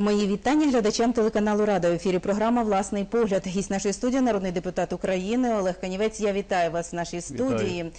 Мої вітання глядачам телеканалу Рада. В ефірі програма Власний погляд. Гість нашої студії, народний депутат України Олег Канівець. Я вітаю вас в нашій студії.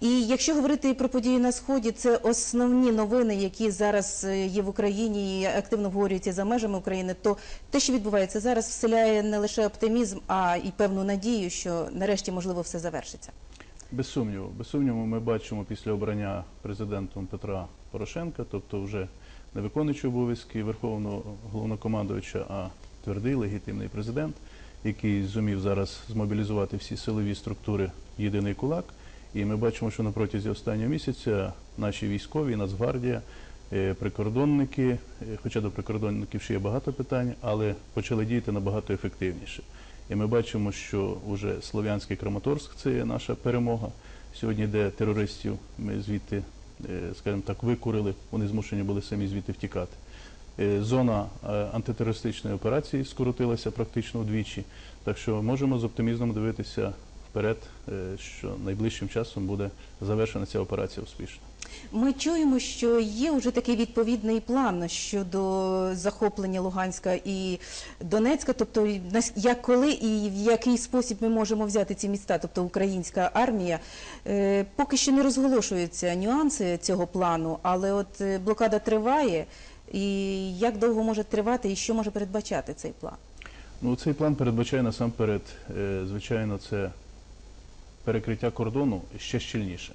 І якщо говорити про події на сході, це основні новини, які зараз е, є в Україні і активно обговорюються за межами України. То те, що відбувається зараз, вселяє не лише оптимізм, а і певну надію, що нарешті можливо все завершиться. Без сумніву, без сумніву, ми бачимо після обрання президентом Петра Порошенка, тобто вже не виконуючи обов'язки Верховного головнокомандувача, а твердий легітимний президент, який зумів зараз змобілізувати всі силові структури єдиний кулак. І ми бачимо, що на протязі останнього місяця наші військові, Нацгвардія, е, прикордонники, е, хоча до прикордонників ще є багато питань, але почали діяти набагато ефективніше. І ми бачимо, що вже Слов'янський Краматорськ це наша перемога. Сьогодні, де терористів ми звідти, скажімо так, викурили, вони змушені були самі звідти втікати. Е, Зона е, антитерористичної операції скоротилася практично вдвічі. Так що можемо з оптимізмом дивитися вперед, е, що найближчим часом буде завершена ця операція успішно. Ми чуємо, що є вже такий відповідний план щодо захоплення Луганська і Донецька. Тобто, як коли і в який спосіб ми можемо взяти ці міста, тобто українська армія. Е, Поки що не розголошуються нюанси цього плану, але от е, блокада триває. І як довго може тривати, і що може передбачати цей план? Ну, цей план передбачає насамперед, звичайно, це перекриття кордону ще щільніше.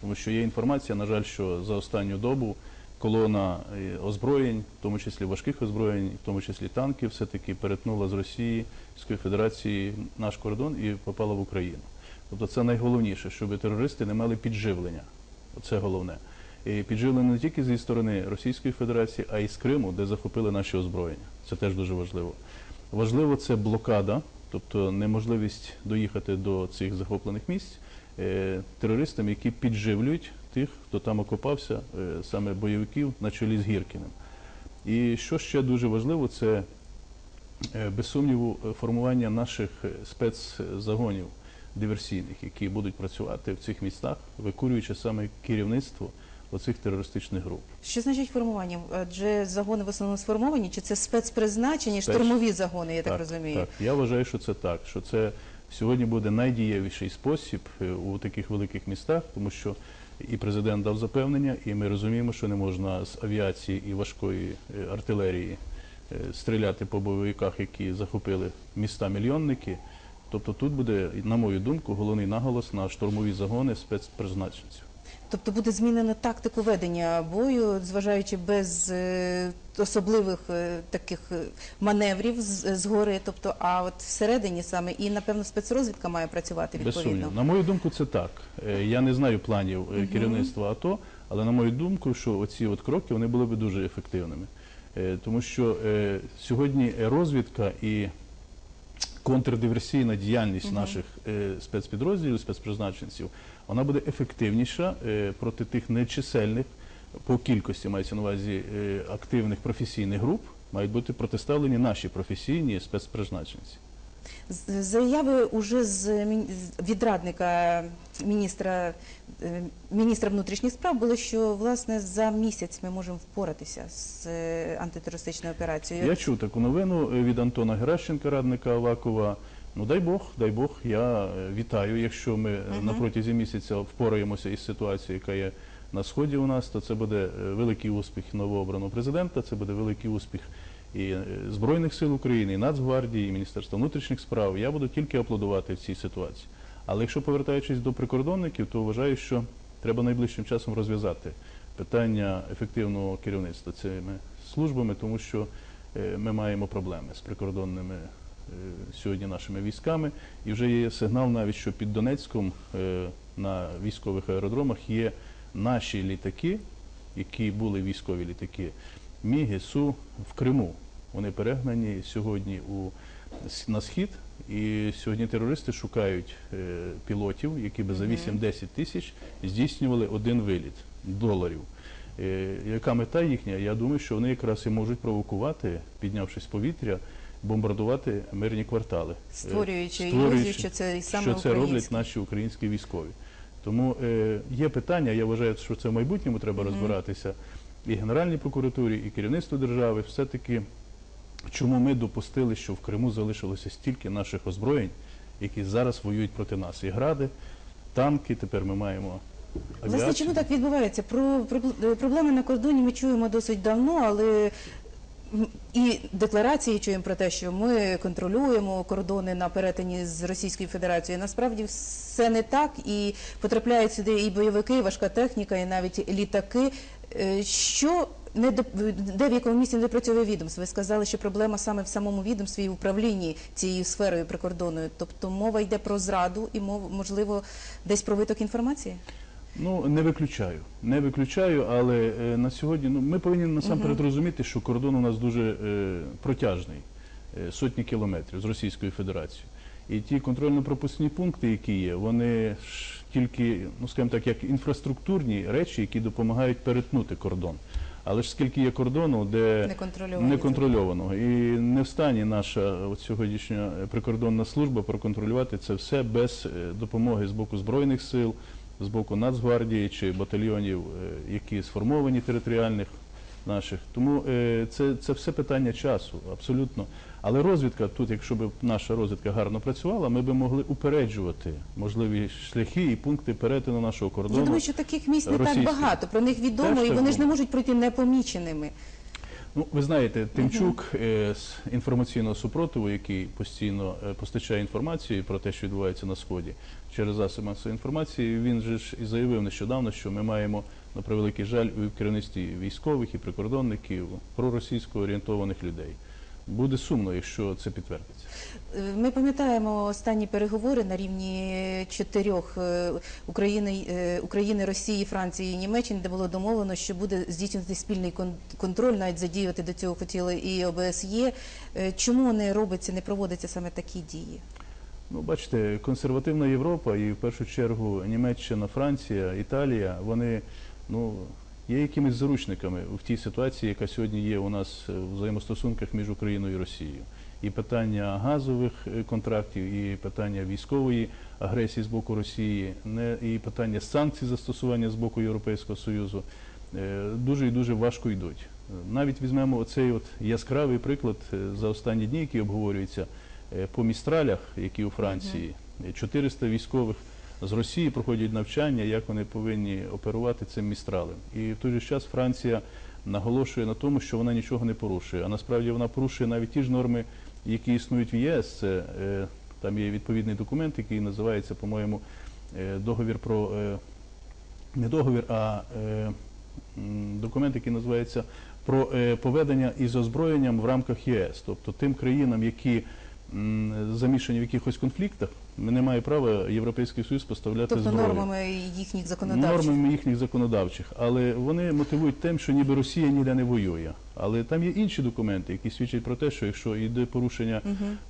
Тому що є інформація, на жаль, що за останню добу колона е, озброєнь, в тому числі важких озброєнь, в тому числі танків, все-таки перетнула з Росії, з Федерації наш кордон і попала в Україну. Тобто це найголовніше, щоб терористи не мали підживлення. Це головне. І підживлення не тільки зі сторони Російської Федерації, а й з Криму, де захопили наші озброєння. Це теж дуже важливо. Важливо це блокада, тобто неможливість доїхати до цих захоплених місць е, терористам, які підживлюють тих, хто там окопався, е, саме бойовиків на чолі з Гіркіним. І що ще дуже важливо, це е, без сумніву формування наших спецзагонів диверсійних, які будуть працювати в цих містах, викурюючи саме керівництво оцих терористичних груп. Що значить формування? Адже загони в основному сформовані, чи це спецпризначені, Спец. штурмові загони, я так, розумію. Так, я вважаю, що це так. Що це сьогодні буде найдієвіший спосіб е, у таких великих містах, тому що і президент дав запевнення, і ми розуміємо, що не можна з авіації і важкої е, артилерії е, стріляти по бойовиках, які захопили міста мільйонники. Тобто тут буде, на мою думку, головний наголос на штурмові загони спецпризначенців. Тобто буде змінено тактику ведення бою, зважаючи без е, особливих е, таких е, маневрів згори, тобто, а от всередині саме і напевно спецрозвідка має працювати Без відповідно. сумніву. На мою думку, це так. Я не знаю планів керівництва АТО, але на мою думку, що оці от кроки вони були б дуже ефективними. Тому що сьогодні розвідка і контрдиверсійна діяльність наших е, спецпідрозділів, спецпризначенців, вона буде ефективніша е, проти тих нечисельних по кількості мається на увазі е, активних професійних груп. Мають бути протиставлені наші професійні спецпризначенці. Заяви уже з мін- з відрадника міністра е, міністра внутрішніх справ було, що власне за місяць ми можемо впоратися з е, антитерористичною операцією. Я чув таку новину е, від Антона Геращенка, радника Авакова. Ну дай Бог, дай Бог, я е, вітаю. Якщо ми е, на протязі місяця впораємося із ситуацією, яка є на сході у нас, то це буде е, великий успіх новообраного президента, це буде великий успіх і е, Збройних сил України, і Нацгвардії, і Міністерства внутрішніх справ. Я буду тільки аплодувати в цій ситуації. Але якщо повертаючись до прикордонників, то вважаю, що треба найближчим часом розв'язати питання ефективного керівництва цими службами, тому що е, ми маємо проблеми з прикордонними е, сьогодні нашими військами. І вже є сигнал навіть, що під Донецьком на військових аеродромах є наші літаки, які були військові літаки, Міги, Су в Криму. Вони перегнані сьогодні у, на схід. І сьогодні терористи шукають е, пілотів, які би за 8-10 тисяч здійснювали один виліт доларів. Е, яка мета їхня? Я думаю, що вони якраз і можуть провокувати, піднявшись в повітря, бомбардувати мирні квартали, Е, Створюючи ілюзію, що це саме що це роблять наші українські військові. Тому е, є питання, я вважаю, що це в майбутньому треба розбиратися і Генеральній прокуратурі, і керівництву держави все-таки чому ми допустили, що в Криму залишилося стільки наших озброєнь, які зараз воюють проти нас. І гради, танки, тепер ми маємо Власне, чому так відбувається? Про пробл- проблеми на кордоні ми чуємо досить давно, але і декларації чуємо про те, що ми контролюємо кордони на перетині з Російською Федерацією. Насправді все не так, і потрапляють сюди і бойовики, і важка техніка, і навіть літаки. Е, Що не до- де в якому місці не працює відомство? Ви сказали, що проблема саме в самому відомстві і в управлінні цією сферою прикордонною. Тобто мова йде про зраду і мов, можливо десь про виток інформації. Ну не виключаю, не виключаю, але е, на сьогодні ну ми повинні насамперед розуміти, що кордон у нас дуже е, протяжний, е, сотні кілометрів з Російською Федерацією. І ті контрольно-пропускні пункти, які є, вони ж тільки, ну скажімо так, як інфраструктурні речі, які допомагають перетнути кордон. Але ж скільки є кордону, де неконтрольованого, і не в стані наша от сьогоднішня е, прикордонна служба проконтролювати це все без е, допомоги з боку збройних сил, з боку Нацгвардії чи батальйонів, е, які сформовані територіальних наших. Тому це, це все питання часу, абсолютно. Але розвідка тут, якщо б наша розвідка гарно працювала, ми б могли упереджувати можливі шляхи і пункти перетину нашого кордону. Я думаю, що таких місць не так багато. Про них відомо, Теж і вони ж не можуть пройти непоміченими. Ну, ви знаєте, Тимчук е, з інформаційного супротиву, який постійно е, постачає інформацію про те, що відбувається на сході через засоби масової інформації, він же ж і заявив нещодавно, що ми маємо на превеликий жаль у керівництві військових і прикордонників проросійсько орієнтованих людей. Буде сумно, якщо це підтвердиться. Е, Ми пам'ятаємо останні переговори на рівні чотирьох е, України, е, України, Росії, Франції і Німеччини, де було домовлено, що буде здійснювати спільний кон- контроль, навіть задіяти до цього хотіли і ОБСЄ. Чому не робиться, не проводяться саме такі дії? Ну, бачите, консервативна Європа і в першу чергу Німеччина, Франція, Італія, вони ну, є якимись заручниками в тій ситуації, яка сьогодні є у нас е, в взаємостосунках між Україною і Росією. І питання газових е, контрактів, і питання військової агресії з боку Росії, і питання санкцій застосування з боку Європейського Союзу е, дуже і дуже важко йдуть. Навіть візьмемо оцей от яскравий приклад за останні дні, який обговорюється по містралях, які у Франції. Е, 400 військових з Росії проходять навчання, як вони повинні оперувати цим містралем. І в той же час Франція наголошує на тому, що вона нічого не порушує. А насправді вона порушує навіть ті ж норми, які існують в ЄС. Це, е, там є відповідний документ, який називається, по-моєму, е, договір про е, не договір, а е, документ, який називається про е, поведення із озброєнням в рамках ЄС. Тобто тим країнам, які замішані в якихось конфліктах, не має права Європейський Союз поставляти Тобто зброю. нормами їхніх законодавчих. Нормами їхніх законодавчих, але вони мотивують тим, що ніби Росія ніде не воює. Але там є інші документи, які свідчать про те, що якщо йде порушення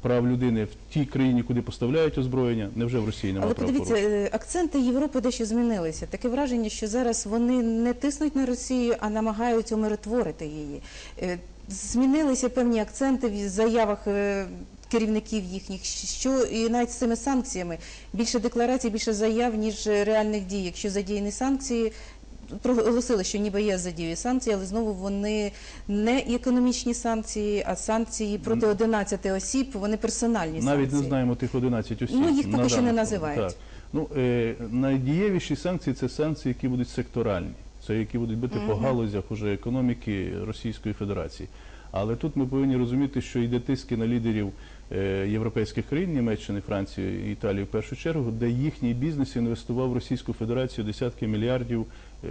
прав людини в тій країні, куди поставляють озброєння, невже в Росії немає Але подивіться, порушення? е, акценти Європи дещо змінилися. Таке враження, що зараз вони не тиснуть на Росію, а намагаються умиротворити її. Е, Змінилися певні акценти в заявах е, керівників їхніх, що і навіть з цими санкціями більше декларацій, більше заяв, ніж реальних дій. Якщо задіяні санкції. Проголосили, що ніби є задіює санкції, але знову вони не економічні санкції, а санкції проти 11 осіб. Вони персональні Навіть санкції. не знаємо тих 11 осіб. Ну, їх поки що не називають. Так. Ну, е, найдієвіші санкції це санкції, які будуть секторальні. Це які будуть бити по галузях уже економіки Російської Федерації. Але тут ми повинні розуміти, що йде тиски на лідерів європейських країн, Німеччини, Франції, Італії в першу чергу, де їхній бізнес інвестував в Російську Федерацію десятки мільярдів е,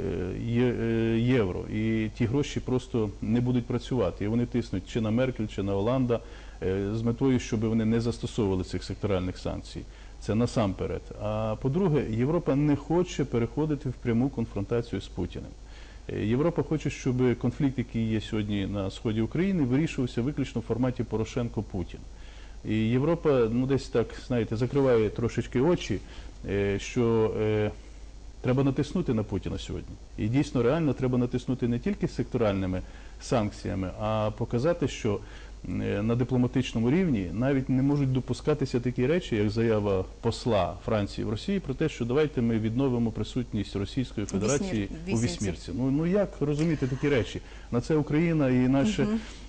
е, євро. І ті гроші просто не будуть працювати. І вони тиснуть чи на Меркель, чи на Оланда е, з метою, щоб вони не застосовували цих секторальних санкцій. Це насамперед. А по-друге, Європа не хоче переходити в пряму конфронтацію з Путіним. Е, Європа хоче, щоб конфлікт, який є сьогодні на сході України, вирішувався виключно в форматі Порошенко-Путін. І Європа, ну десь так, знаєте, закриває трошечки очі, е, що е, треба натиснути на Путіна сьогодні. І дійсно реально треба натиснути не тільки секторальними санкціями, а показати, що е, на дипломатичному рівні навіть не можуть допускатися такі речі, як заява посла Франції в Росії про те, що давайте ми відновимо присутність Російської Федерації Вісьмір- у вісімці. вісьмірці. Ну ну як розуміти такі речі? На це Україна і наше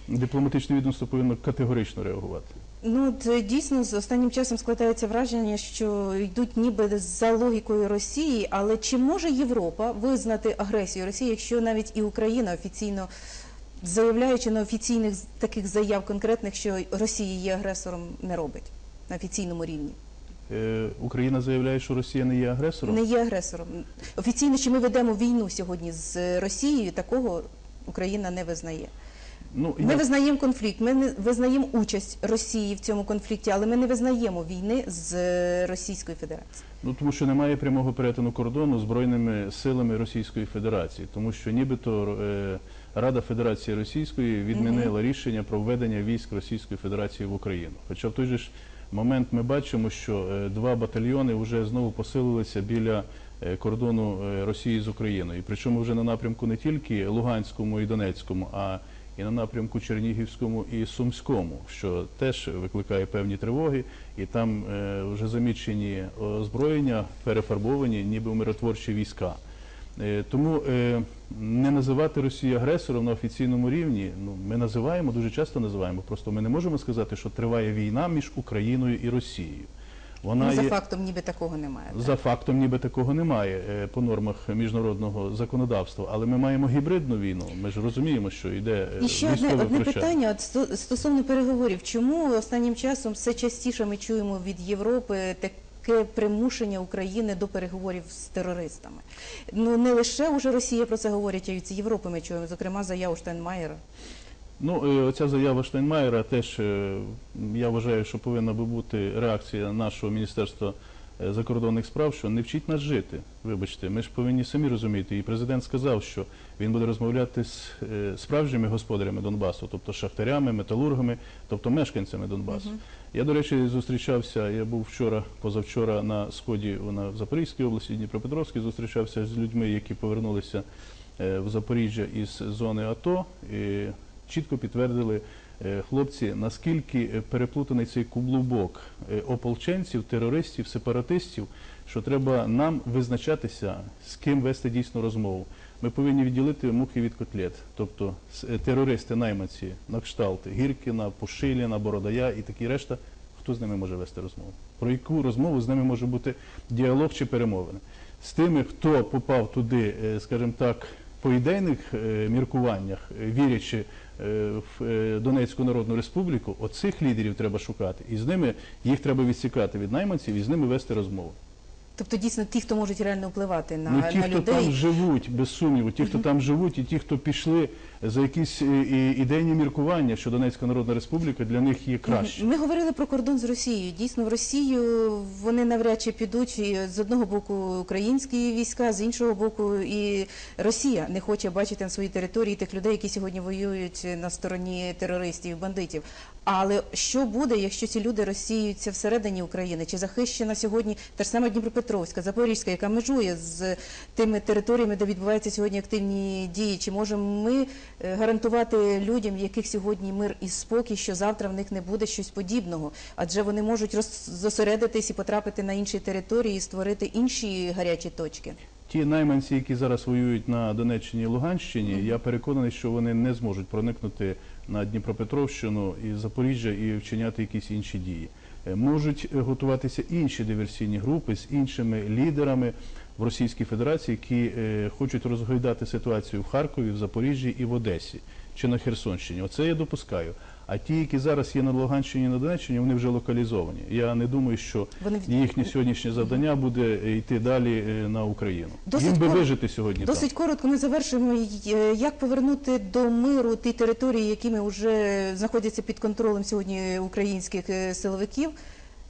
дипломатичне відомство повинно категорично реагувати. Ну, е, дійсно, з останнім часом складається враження, що йдуть ніби за логікою Росії, але чи може Європа визнати агресію Росії, якщо навіть і Україна офіційно заявляючи на офіційних таких заяв конкретних, що Росія є агресором, не робить на офіційному рівні? Е, Україна заявляє, що Росія не є агресором. Не є агресором. Офіційно, що ми ведемо війну сьогодні з Росією, такого Україна не визнає. Ну, Ми я- визнаємо конфлікт, ми не визнаємо участь Росії в цьому конфлікті, але ми не визнаємо війни з е, Російською Федерацією. Ну тому що немає прямого перетину кордону збройними силами Російської Федерації, тому що нібито е, Рада Федерації Російської відмінила рішення про введення військ Російської Федерації в Україну. Хоча в той же ж момент ми бачимо, що е, два батальйони вже знову посилилися біля е, кордону е, Росії з Україною. Причому вже на напрямку не тільки Луганському і Донецькому, а і на напрямку Чернігівському і Сумському, що теж викликає певні тривоги, і там е, вже замічені озброєння, перефарбовані, ніби миротворчі війська. Е, тому е, не називати Росію агресором на офіційному рівні, ну ми називаємо дуже часто називаємо. Просто ми не можемо сказати, що триває війна між Україною і Росією. Вона Ну, за є фактом ніби такого немає. так. за фактом, ніби такого немає е, по нормах міжнародного законодавства, але ми маємо гібридну війну. Ми ж розуміємо, що йде е, І ще одне, одне питання от стосовно переговорів. Чому останнім часом все частіше ми чуємо від Європи таке примушення України до переговорів з терористами? Ну не лише уже Росія про це говорить, а й з Європи ми чуємо, зокрема заяву Штайнмаєра. Ну, е, оця заява Штайнмаєра теж е, я вважаю, що повинна би бути реакція нашого міністерства е, закордонних справ, що не вчить нас жити. Вибачте, ми ж повинні самі розуміти. І президент сказав, що він буде розмовляти з справжніми господарями Донбасу, тобто шахтарями, металургами, тобто мешканцями Донбасу. Я, до речі, зустрічався. Я був вчора, позавчора на сході на в Запорізькій області, Дніпропетровській, зустрічався з людьми, які повернулися в Запоріжжя із зони АТО. І чітко підтвердили е, хлопці, наскільки е, переплутаний цей кублубок е, ополченців, терористів, сепаратистів, що треба нам визначатися, з ким вести дійсну розмову. Ми повинні відділити мухи від котлет, тобто терористи, найманці, на кшталт Гіркіна, Пушиліна, Бородая і такі решта. Хто з ними може вести розмову? Про яку розмову з ними може бути діалог чи перемовини? З тими, хто попав туди, скажімо так, по ідейних міркуваннях, вірячи в е, Донецьку Народну Республіку, оцих лідерів треба шукати. І з ними їх треба відсікати від найманців і з ними вести розмову. Тобто дійсно ті, хто можуть реально впливати на, Ну, ті, на хто там живуть, без сумніву, ті, хто там живуть, і ті, хто пішли за якісь е, ідейні міркування, що Донецька Народна Республіка для них є краще. Ми говорили про кордон з Росією. Дійсно, в Росію вони навряд чи підуть з одного боку українські війська, з іншого боку, і Росія не хоче бачити на своїй території тих людей, які сьогодні воюють на стороні терористів бандитів. Але що буде, якщо ці люди розсіються всередині України? Чи захищена сьогодні та ж сама Дніпропетровська, Запорізька, яка межує з тими територіями, де відбуваються сьогодні активні дії? Чи можемо ми гарантувати людям, яких сьогодні мир і спокій, що завтра в них не буде щось подібного? Адже вони можуть роз- зосередитись і потрапити на інші території і створити інші гарячі точки. Ті найманці, які зараз воюють на Донеччині і Луганщині, я переконаний, що вони не зможуть проникнути на Дніпропетровщину і Запоріжжя і вчиняти якісь інші дії. Е, Можуть е, готуватися інші диверсійні групи з іншими лідерами в Російській Федерації, які е, хочуть розгойдати ситуацію в Харкові, в Запоріжжі і в Одесі чи на Херсонщині. Оце я допускаю. А ті, які зараз є на Луганщині і на Донеччині, вони вже локалізовані. Я не думаю, що їхнє сьогоднішнє завдання буде йти далі е, на Україну. Досить Їм би вижити сьогодні Досить коротко ми завершуємо. Е, Як повернути до миру ті території, якими вже знаходяться під контролем сьогодні українських е, силовиків?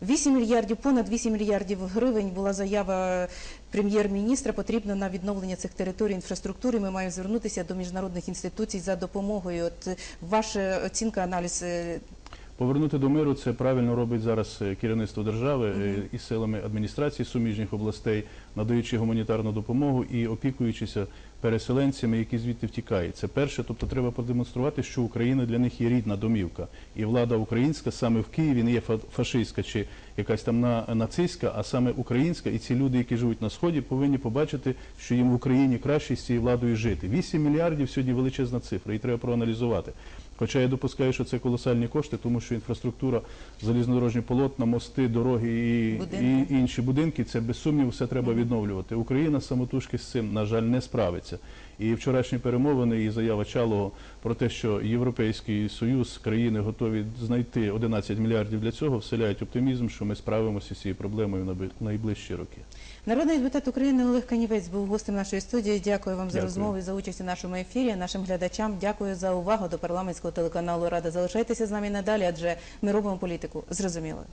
8 мільярдів, понад 8 мільярдів гривень була заява прем'єр-міністра. Потрібно на відновлення цих територій інфраструктури. Ми маємо звернутися до міжнародних інституцій за допомогою. От ваша оцінка, аналіз е. Повернути до миру це правильно робить зараз е, керівництво держави е, і силами адміністрації суміжних областей, надаючи гуманітарну допомогу і опікуючися переселенцями, які звідти втікають. Це перше, тобто треба продемонструвати, що Україна для них є рідна домівка, і влада українська саме в Києві не є фа- фашистська чи якась там на- нацистська, а саме українська. І ці люди, які живуть на сході, повинні побачити, що їм в Україні краще з цією владою жити. 8 мільярдів сьогодні величезна цифра, і треба проаналізувати. Хоча я допускаю, що це колосальні кошти, тому що інфраструктура, залізнодорожні полотна, мости, дороги і, і інші будинки, це без сумніву все треба відновлювати. Україна самотужки з цим, на жаль, не справиться. І вчорашні перемовини і заява Чалого про те, що Європейський Союз, країни готові знайти 11 мільярдів для цього, вселяють оптимізм, що ми справимося з цією проблемою на найближчі роки. Народний депутат України Олег Канівець був гостем нашої студії. Дякую вам за Дякую. розмову і за участь у нашому ефірі. Нашим глядачам дякую за увагу до парламентського телеканалу Рада. Залишайтеся з нами надалі, адже ми робимо політику зрозумілою.